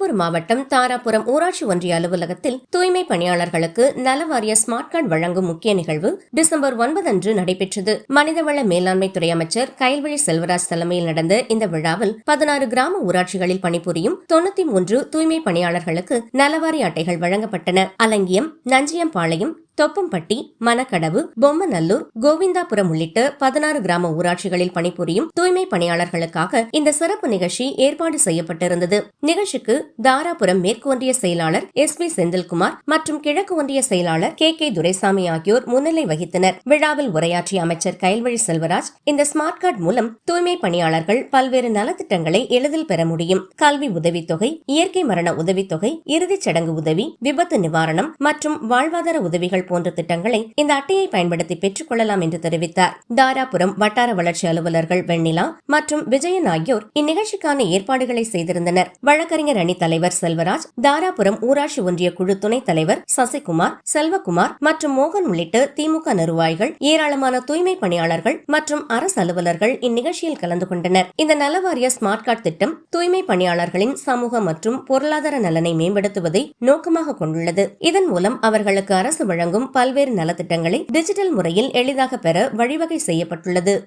திருப்பூர் மாவட்டம் தாராபுரம் ஊராட்சி ஒன்றிய அலுவலகத்தில் தூய்மை பணியாளர்களுக்கு நலவாரிய ஸ்மார்ட் கார்டு வழங்கும் முக்கிய நிகழ்வு டிசம்பர் ஒன்பது அன்று நடைபெற்றது. மனிதவள மேலாண்மை துறை அமைச்சர் கயல்வழி செல்வராஜ் தலைமையில் நடந்த இந்த விழாவில் பதினாறு கிராம ஊராட்சிகளில் பணிபுரியும் தொண்ணூத்தி மூன்று தூய்மை பணியாளர்களுக்கு நலவாரி அட்டைகள் வழங்கப்பட்டன. அலங்கியம் நஞ்சியம்பாளையம் தொப்பம்பட்டி மணக்கடவு பொம்மநல்லூர் கோவிந்தாபுரம் உள்ளிட்ட பதினாறு கிராம ஊராட்சிகளில் பணிபுரியும் தூய்மை பணியாளர்களுக்காக இந்த சிறப்பு நிகழ்ச்சி ஏற்பாடு செய்யப்பட்டிருந்தது. நிகழ்ச்சிக்கு தாராபுரம் மேற்கு ஒன்றிய செயலாளர் எஸ் பி செந்தில்குமார் மற்றும் கிழக்கு ஒன்றிய செயலாளர் கே கே துரைசாமி ஆகியோர் முன்னிலை வகித்தனர். விழாவில் உரையாற்றிய அமைச்சர் கயல்வழி செல்வராஜ் இந்த ஸ்மார்ட் கார்டு மூலம் தூய்மை பணியாளர்கள் பல்வேறு நலத்திட்டங்களை எளிதில் பெற முடியும். கல்வி உதவித்தொகை இயற்கை மரண உதவித்தொகை இறுதிச் சடங்கு உதவி விபத்து நிவாரணம் மற்றும் வாழ்வாதார உதவிகள் போன்ற திட்டங்களை இந்த அட்டையை பயன்படுத்தி பெற்றுக் கொள்ளலாம் என்று தெரிவித்தார். தாராபுரம் வட்டார வளர்ச்சி அலுவலர்கள் வெண்ணிலா மற்றும் விஜயன் ஆகியோர் இந்நிகழ்ச்சிக்கான ஏற்பாடுகளை செய்திருந்தனர். வழக்கறிஞர் அணி தலைவர் செல்வராஜ் தாராபுரம் ஊராட்சி ஒன்றிய குழு துணைத் தலைவர் சசிகுமார் செல்வகுமார் மற்றும் மோகன் உள்ளிட்ட திமுக நிர்வாகிகள் ஏராளமான தூய்மை பணியாளர்கள் மற்றும் அரசு அலுவலர்கள் இந்நிகழ்ச்சியில் கலந்து கொண்டனர். இந்த நலவாரிய ஸ்மார்ட் கார்டு திட்டம் தூய்மை பணியாளர்களின் சமூக மற்றும் பொருளாதார நலனை மேம்படுத்துவதை நோக்கமாக கொண்டுள்ளது. இதன் மூலம் அவர்களுக்கு அரசு வழங்கும் பல்வேறு நலத்திட்டங்களை டிஜிட்டல் முறையில் எளிதாக பெற வழிவகை செய்யப்பட்டுள்ளது.